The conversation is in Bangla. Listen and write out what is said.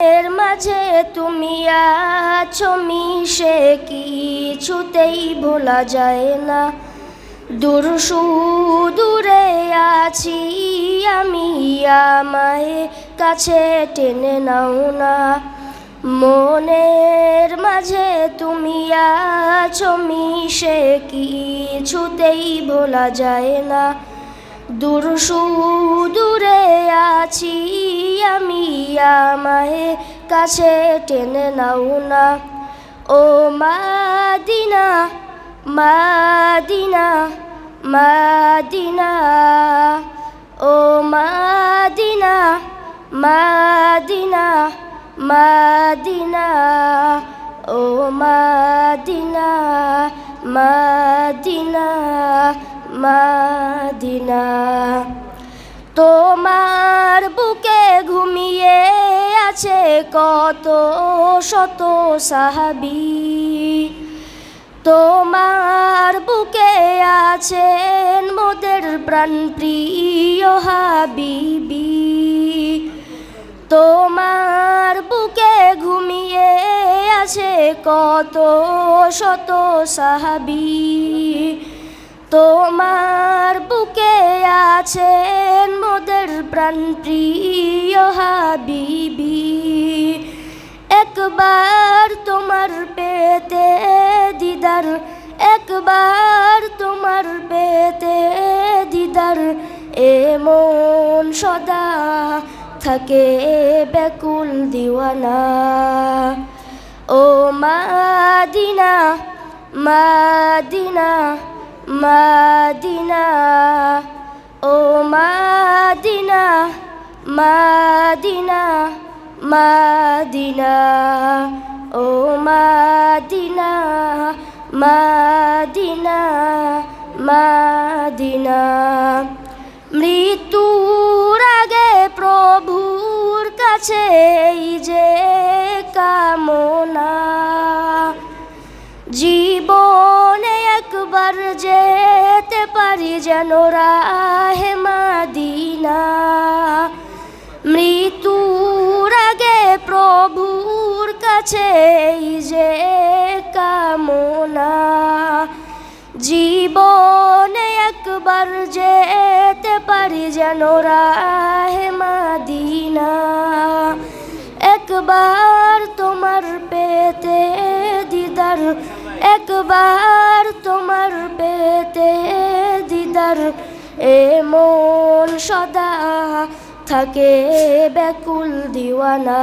এর মাঝে তুমি আছো মিশে, কিছুতেই ভোলা যায় না। দূর দূরে আছি আমি, আমায় কাছে টেনে নাও না। মনের মাঝে তুমি আছো মিশে, কিছুতেই ভোলা যায় না। দূর দূরে আছি আমি আমায় কাছে টেনে নাও না। ও মাদিনা মাদিনা মাদিনা। ও মাদিনা মাদিনা মাদিনা। ও মাদিনা মাদিনা মাদিনা। তোমার বুকে ঘুমিয়ে আছে কত শত সাহাবি। তোমার বুকে আছেন মোদের প্রাণ প্রিয় হাবিবি। তোমার বুকে ঘুমিয়ে আছে কত শত সাহাবি। তোমার বুকে মোদের প্রাণ প্রিয় একবার তোমার পেতে দিদার, একবার তোমার পেতে দিদার এমন সদা থাকে বেকুল দিওয়ানা। ও মাদিনা মাদিনা মাদিনা, ও মাদিনা মাদিনা মাদিনা, ও মাদিনা মাদিনা মাদিনা। মৃত্যুর আগে প্রভুর কাছে এই যে কামনা, জীবনে একবার যেতে পারি যেন কাছে এই যে কামনা। জীবনে একবার যেতে পারি যেন রাহে মাদিনা। একবার তোমার পেতে দিদার, একবার তোমার পেতে দিদার এমন সদা থাকে ব্যাকুল দিওয়ানা।